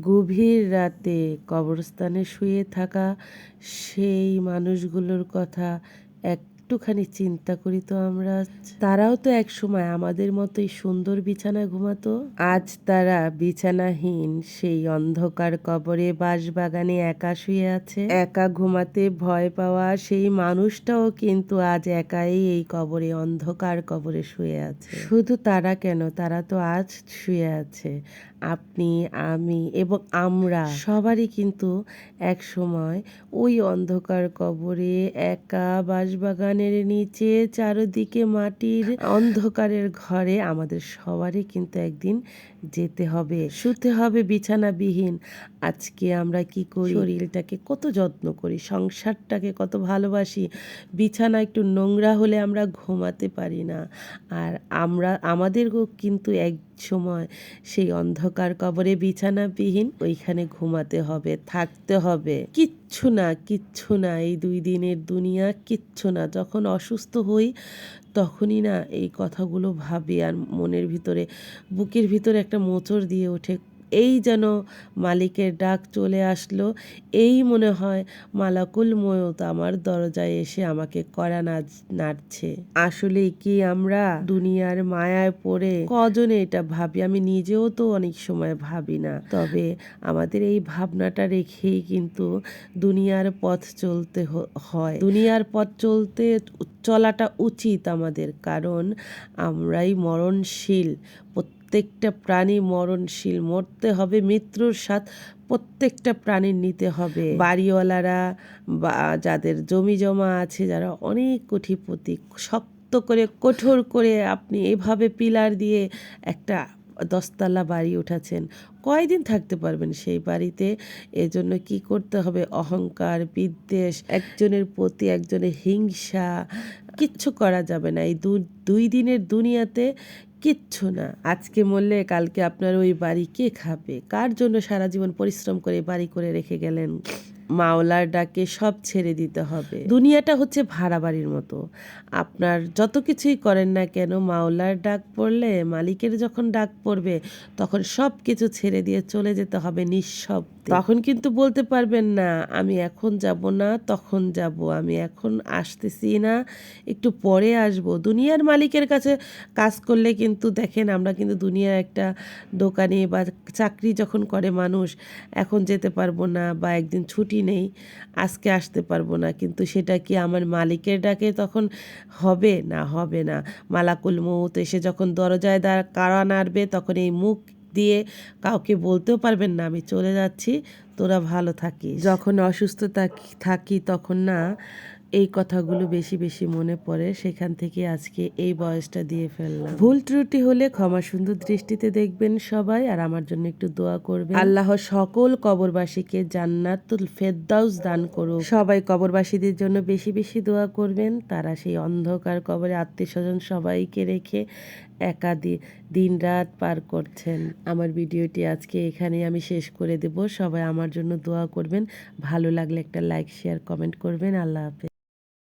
গভীর রাতে কবরস্থানে শুয়ে থাকা সেই মানুষগুলোর কথা একটুখানি চিন্তা করি তো আমরা তারাও তো এক সময় আমাদের মতোই সুন্দর বিছানা ঘুমাতো। আজ তারা বিছানাহীন, সেই অন্ধকার কবরে বাঁশবাগানে একা শুয়ে আছে। একা ঘুমাতে ভয় পাওয়া সেই মানুষটাও কিন্তু আজ একাই এই কবরে, অন্ধকার কবরে শুয়ে আছে। শুধু তারা কেন? তারা তো আজ শুয়ে আছে। আপনি, আমি এবং আমরা সবারই কিন্তু এক সময় ওই অন্ধকার কবরে একা বাঁশবাগানের নিচে, চারদিকে মাটির অন্ধকারের ঘরে আমাদের সবারই কিন্তু একদিন যেতে হবে, শুতে হবে বিছানাবিহীন। আজকে আমরা কি করি? শরীরটাকে কত যত্ন করি? সংসারটাকে কত ভালোবাসি? বিছানা একটু নোংরা হলে আমরা ঘুমাতে পারি না। আর আমরা আমাদেরও কিন্তু এক সময়। সেই অন্ধকার কবরে বিছানাবিহীন ওইখানে ঘুমাতে হবে, থাকতে হবে। কিচ্ছু না কিচ্ছু না, এই দুই দিনের দুনিয়া কিচ্ছু না। যখন অসুস্থ হই তখনই না এই কথাগুলো ভাবি। আর মনের ভিতরে, বুকের ভিতরে একটা মোচড় দিয়ে ওঠে এই যেন মালিকের ডাক চলে আসলো। এই মনে হয় মালাকুল ময়ত আমার দরজায় এসে আমাকে কড়া নাচ নাড়ছে। আসলে কি আমরা দুনিয়ার মায়ায় পড়ে? কজনে এটা ভাবি? আমি নিজেও তো অনেক সময় ভাবি না। তবে আমাদের এই ভাবনাটা রেখেই কিন্তু দুনিয়ার পথ চলতে হয়। দুনিয়ার পথ চলতে চলাটা উচিত আমাদের। কারণ আমরাই মরণশীল। প্রত্যেকটা প্রাণী মরণশীল। মরতে হবে, মৃত্যুর স্বাদ প্রত্যেকটা প্রাণীর নিতে হবে। বাড়িওয়ালারা বা যাদের জমি জমা আছে, যারা অনেক কোটিপতি, শক্ত করে, কঠোর করে আপনি এভাবে পিলার দিয়ে একটা দশতলা বাড়ি উঠাচ্ছেন, কয়দিন থাকতে পারবেন সেই বাড়িতে? এজন্য কি করতে হবে? অহংকার, বিদ্বেষ, একজনের প্রতি একজনের হিংসা, কিচ্ছু করা যাবে না। এই দুই দিনের দুনিয়াতে কিচ্ছু না। আজকে মরলে কালকে আপনার ওই বাড়ি কে খাবে? কার জন্য সারা জীবন পরিশ্রম করে বাড়ি করে রেখে গেলেন? মাওলার ডাকে সব ছেড়ে দিতে হবে। দুনিয়াটা হচ্ছে ভাড়া বাড়ির মতো। আপনার যত কিছুই করেন না কেন, মাওলার ডাক পড়লে, মালিকের যখন ডাক পড়বে, তখন সব কিছু ছেড়ে দিয়ে চলে যেতে হবে নিঃশব্দে। তখন কিন্তু বলতে পারবেন না, আমি এখন যাব না, তখন যাব। আমি এখন আসতেছি না, একটু পরে আসব। দুনিয়ার মালিকের কাছে কাজ করলে কিন্তু দেখেন, আমরা কিন্তু দুনিয়ার একটা দোকানে বা চাকরি যখন করে মানুষ, এখন যেতে পারব না বা একদিন ছুটি নেই, আজকে আসতে পারব না। কিন্তু সেটা কি আমার মালিকের ডাকে তখন হবে? না হবে না। মালাকুল মৌত এসে যখন দরজায় দাঁড় কারা নাড়বে, তখন এই মুখ দিয়ে কাউকে বলতেও পারবেন না, আমি চলে যাচ্ছি, তোরা ভালো থাকিস। যখন অসুস্থ থাকি তখন না এই কথাগুলো বেশি বেশি মনে পড়ে, সেখান থেকে আজকে এই বয়সটা দিয়ে ফেললাম। ভুল ত্রুটি হলে ক্ষমা সুন্দর দৃষ্টিতে দেখবেন সবাই, আর আমার জন্য একটু দোয়া করবেন। আল্লাহ সকল কবরবাসীকে জান্নাতুল ফেরদাউস দান করুক। সবাই কবরবাসীদের জন্য বেশি বেশি দোয়া করবেন। তারা সেই অন্ধকার কবরে আত্মীয় স্বজন সবাইকে রেখে একা দিন রাত পার করছেন। আমার ভিডিওটি আজকে এখানে আমি শেষ করে দেব। সবাই আমার জন্য দোয়া করবেন। ভালো লাগলে একটা লাইক, শেয়ার, কমেন্ট করবেন। আল্লাহ হাফেজ।